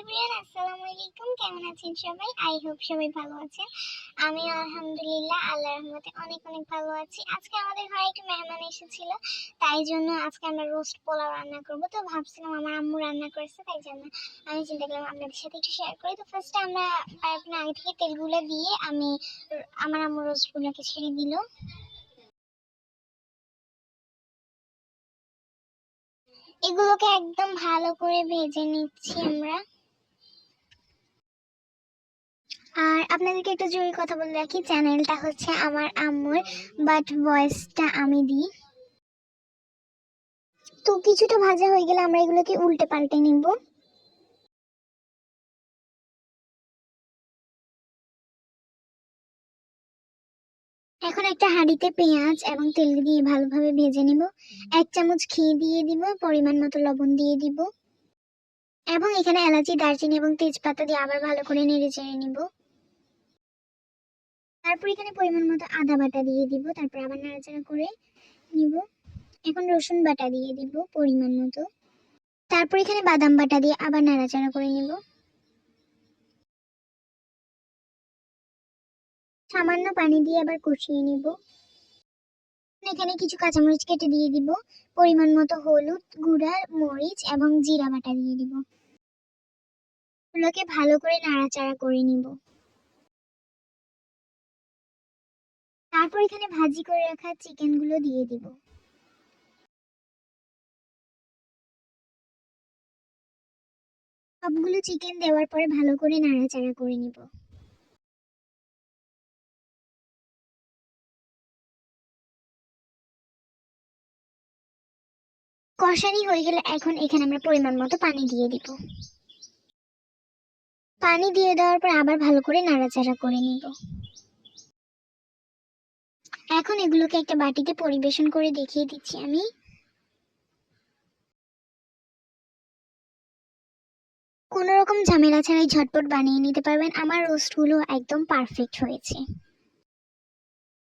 Everyone, আসসালামু আলাইকুম। কেমন আছেন সবাই? আই হোপ সবাই ভালো আছেন। আমি আলহামদুলিল্লাহ, আল্লাহর রহমতে অনেক অনেক ভালো আছি। আজকে আমাদের ঘরে একটু মেহমান এসেছিল, তাই জন্য আজকে আমরা রোস্ট পোলাও রান্না করব। তো ভাবছিলাম আমার আম্মু রান্না করেছে, তাই জন্য আমি চিন্তা করলাম আপনাদের সাথে একটু শেয়ার করি। তো ফার্স্টে আমরা আগে থেকে তেলগুলো দিয়ে আমি আমার আম্মু রোস্টগুলোকে ছেড়ে দিল। এগুলোকে একদম ভালো করে ভেজে নিচ্ছি আমরা। আপনাদেরকে একটা জরুরি কথা বলে রাখি। চ্যানেলটা হচ্ছে আমার আম্মুর বাট ভয়েসটা আমি দিই। তো কিছুটা ভাজা হয়ে গেলে আমরা এগুলোকে উল্টে পাল্টে নিব। এখন একটা হাঁড়িতে পেঁয়াজ এবং তেল দিয়ে ভালোভাবে ভেজে নিব। এক চামচ ঘি দিয়ে দিব, পরিমাণ মতো লবণ দিয়ে দিব। এবং এখানে এলাচি, দারচিনি এবং তেজপাতা দিয়ে আবার ভালো করে নেড়ে চেড়ে নিব। তারপর এখানে পরিমাণ মতো আদা বাটা দিয়ে দিব, তারপর আবার নাড়াচাড়া করে নিব। এখন রসুন বাটা দিয়ে দিব পরিমাণ মতো। তারপর এখানে বাদাম বাটা দিয়ে আবার নাড়াচাড়া করে নিব। সামান্য পানি দিয়ে আবার কষিয়ে নিব। এখানে কিছু কাঁচামরিচ কেটে দিয়ে দিব, পরিমাণ মতো হলুদ গুঁড়া, মরিচ এবং জিরা বাটা দিয়ে দিব। এগুলোকে ভালো করে নাড়াচাড়া করে নিব। তারপর এখানে ভাজি করে রাখা চিকেনগুলো দিয়ে দিব। সবগুলো চিকেন দেওয়ার পরে ভালো করে নাড়াচাড়া করে নিব। কষানি হয়ে গেলে এখন এখানে আমরা পরিমাণ মতো পানি দিয়ে দিব। পানি দিয়ে দেওয়ার পর আবার ভালো করে নাড়াচাড়া করে নিব। এখন এগুলোকে একটা বাটিতে পরিবেশন করে দেখিয়ে দিচ্ছি আমি। কোনো রকম ঝামেলা ছাড়াই ঝটপট বানিয়ে নিতে পারবেন। আমার রোস্টগুলো একদম পারফেক্ট হয়েছে।